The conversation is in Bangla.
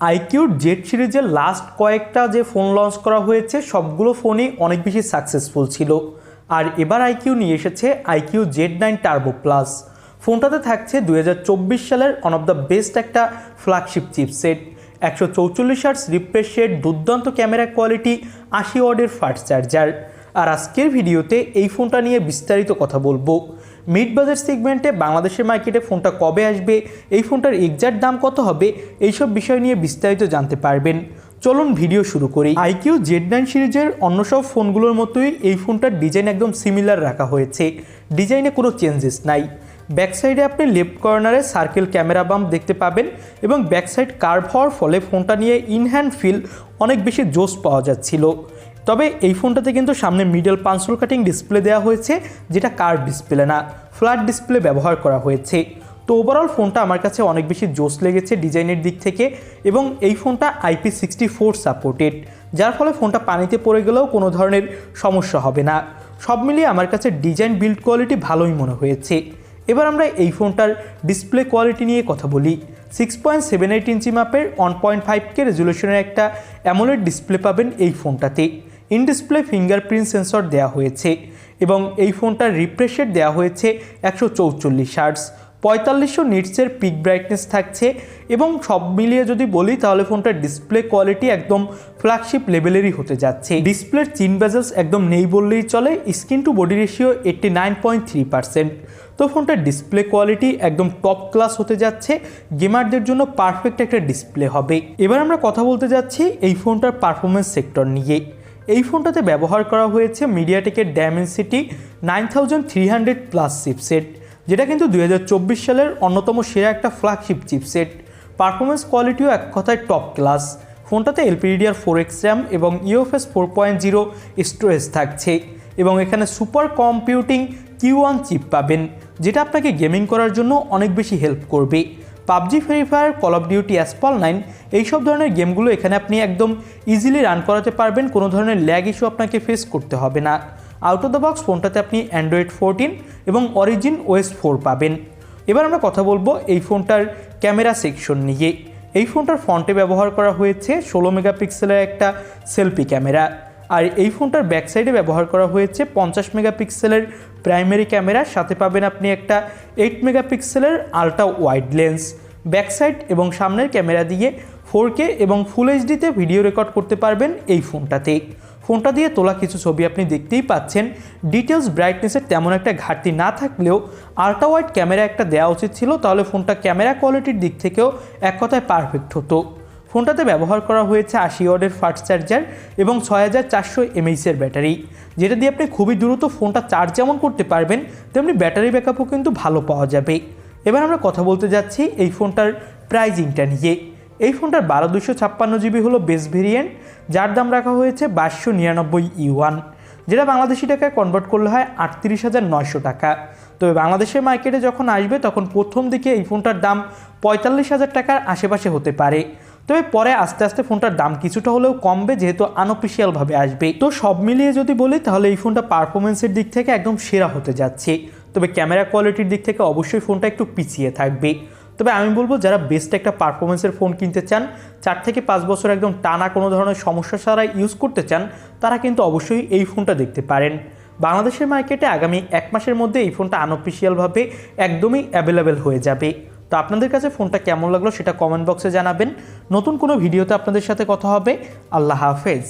আইকিউর জেড সিরিজের লাস্ট কয়েকটা যে ফোন লঞ্চ করা হয়েছে, সবগুলো ফোনই অনেক বেশি সাকসেসফুল ছিল। আর এবার আইকিউ নিয়ে এসেছে iQOO Z nine turbo plus ফোনটাতে থাকছে দু হাজার চব্বিশ সালের ওয়ান অফ দ্য বেস্ট একটা ফ্ল্যাগশিপ চিপসেট একশো চৌচল্লিশ আর্টস রিফ্রেশ দুর্দান্ত ক্যামেরা কোয়ালিটি আশি ওয়ার্ডের ফাস্ট চার্জার আর আজকের ভিডিওতে এই ফোনটা নিয়ে বিস্তারিত কথা বলব। মিড বাজার সেগমেন্টে বাংলাদেশের মার্কেটে ফোনটা কবে আসবে, এই ফোনটার এক্সাক্ট দাম কত হবে, এইসব বিষয় নিয়ে বিস্তারিত জানতে পারবেন। চলুন ভিডিও শুরু করি। আইকিউ জেড নাইন সিরিজের অন্য সব ফোনগুলোর মতোই এই ফোনটার ডিজাইন একদম সিমিলার রাখা হয়েছে। ডিজাইনে কোনো চেঞ্জেস নাই। ব্যাক সাইডে আপনি লেফট কর্নারে সার্কেল ক্যামেরা বাম্প দেখতে পাবেন এবং ব্যাক সাইড কার্ভ হওয়ার ফলে ফোনটা নিয়ে ইনহ্যান্ড ফিল অনেক বেশি জোস পাওয়া যাচ্ছিল। তবে এই ফোনটাতে কিন্তু সামনে মিডল পাঁচশোর কাটিং ডিসপ্লে দেওয়া হয়েছে, যেটা কার্ভ ডিসপ্লে না ফ্ল্যাট ডিসপ্লে ব্যবহার করা হয়েছে। তো ওভারঅল ফোনটা আমার কাছে অনেক বেশি জোস লেগেছে ডিজাইনের দিক থেকে এবং এই ফোনটা আইপি সিক্সটি ফোর সাপোর্টেড যার ফলে ফোনটা পানিতে পড়ে গেলেও কোনো ধরনের সমস্যা হবে না। সব মিলিয়ে আমার কাছে ডিজাইন বিল্ড কোয়ালিটি ভালোই মনে হয়েছে। এবার আমরা এই ফোনটার ডিসপ্লে কোয়ালিটি নিয়ে কথা বলি। Six point seven eight inch মাপের ওয়ান পয়েন্ট ফাইভ কে রেজুলেশনের একটা অ্যামোলেড ডিসপ্লে পাবেন এই ফোনটাতে। ইন ডিসপ্লে ফিঙ্গারপ্রিন্ট সেন্সর দেওয়া হয়েছে এবং এই ফোনটার রিফ্রেশের দেওয়া হয়েছে একশো চৌচল্লিশ হার্টস পঁয়তাল্লিশশো নিটসের পিক ব্রাইটনেস থাকছে এবং সব মিলিয়ে যদি বলি তাহলে ফোনটার ডিসপ্লে কোয়ালিটি একদম ফ্ল্যাগশিপ লেভেলেরই হতে যাচ্ছে। ডিসপ্লের চিন বেজেলস একদম নেই বললেই চলে screen to body ratio eighty nine point three percent তো ফোনটার ডিসপ্লে কোয়ালিটি একদম টপ ক্লাস হতে যাচ্ছে গেমারদের জন্য পারফেক্ট একটা ডিসপ্লে হবে। এবার আমরা কথা বলতে যাচ্ছি এই ফোনটার পারফরমেন্স সেক্টর নিয়ে। এই ফোনটাতে ব্যবহার করা হয়েছে মিডিয়াটেকের Dimensity nine thousand three hundred plus chipset যেটা কিন্তু দু হাজার চব্বিশ সালের অন্যতম সেরা একটা ফ্ল্যাগশিপ চিপসেট পারফরমেন্স কোয়ালিটিও এক কথায় টপ ক্লাস ফোনটাতে এলপিডিআর ফোর এক্স র্যাম এবং UFS four point zero storage থাকছে এবং এখানে super computing Q one chip পাবেন, যেটা আপনাকে গেমিং করার জন্য অনেক বেশি হেল্প করবে। PUBG, free fire call of duty Asphalt nine এইসব ধরনের গেমগুলো এখানে আপনি একদম ইজিলি রান করাতে পারবেন। কোনো ধরনের ল্যাগ ইস্যু আপনাকে ফেস করতে হবে না। আউট অফ দ্য বক্স ফোনটাতে আপনি অ্যান্ড্রয়েড ফোরটিন এবং অরিজিন ওয়েস ফোর পাবেন। এবার আমরা কথা বলব এই ফোনটার ক্যামেরা সেকশন নিয়ে। এই ফোনটার ফ্রন্টে ব্যবহার করা হয়েছে ষোলো মেগাপিক্সেলের একটা সেলফি ক্যামেরা আর এই ফোনটার ব্যাক সাইডে ব্যবহার করা হয়েছে পঞ্চাশ মেগাপিক্সেলের প্রাইমারি ক্যামেরা সাথে পাবেন আপনি একটা এইট মেগাপিক্সেলের ultra wide lens back side এবং সামনের ক্যামেরা দিয়ে ফোর কে এবং ফুল এইচডিতে ভিডিও রেকর্ড করতে পারবেন এই ফোনটাতে। ফোনটা দিয়ে তোলা কিছু ছবি আপনি দেখতেই পাচ্ছেন। ডিটেলস ব্রাইটনেসের তেমন একটা ঘাটতি না থাকলেও আলট্রা ওয়াইড ক্যামেরা একটা দেওয়া উচিত ছিল, তাহলে ফোনটা ক্যামেরা কোয়ালিটির দিক থেকেও এক কথায় পারফেক্ট হতো। ফোনটাতে ব্যবহার করা হয়েছে আশি ওয়ার্ডের ফাস্ট চার্জার এবং ছয় হাজার চারশো এমএইচের ব্যাটারি। যেটা দিয়ে আপনি খুবই দ্রুত ফোনটা চার্জ যেমন করতে পারবেন, তেমনি ব্যাটারি ব্যাকআপও কিন্তু ভালো পাওয়া যাবে। এবার আমরা কথা বলতে যাচ্ছি এই ফোনটার প্রাইজিংটা নিয়ে। এই ফোনটার বারো দুশো ছাপ্পান্ন জিবি হলো বেস ভেরিয়েন্ট, যার দাম রাখা হয়েছে বাইশশো নিরানব্বই ইউয়ান, যেটা বাংলাদেশি টাকায় কনভার্ট করলে হয় আটত্রিশ হাজার নয়শো টাকা। তবে বাংলাদেশের মার্কেটে যখন আসবে, তখন প্রথম দিকে এই ফোনটার দাম পঁয়তাল্লিশ হাজার টাকার আশেপাশে হতে পারে। তবে পরে আস্তে আস্তে ফোনটার দাম কিছুটা হলেও কমবে, যেহেতু আনঅফিসিয়ালভাবে আসবে। তো সব মিলিয়ে যদি বলি, তাহলে এই ফোনটা পারফরমেন্সের দিক থেকে একদম সেরা হতে যাচ্ছে। তবে ক্যামেরা কোয়ালিটির দিক থেকে অবশ্যই ফোনটা একটু পিছিয়ে থাকবে। তবে আমি বলব, যারা বেস্ট একটা পারফরমেন্সের ফোন কিনতে চান, চার থেকে পাঁচ বছর একদম টানা কোনো ধরনের সমস্যা ছাড়া ইউজ করতে চান, তারা কিন্তু অবশ্যই এই ফোনটা দেখতে পারেন। বাংলাদেশের মার্কেটে আগামী এক মাসের মধ্যে এই ফোনটা আনঅফিসিয়ালভাবে একদমই অ্যাভেলেবেল হয়ে যাবে। তো আপনাদের কাছে ফোনটা কেমন লাগল সেটা কমেন্ট বক্সে জানাবেন। নতুন কোনো ভিডিওতে আপনাদের সাথে কথা হবে। আল্লাহ হাফেজ।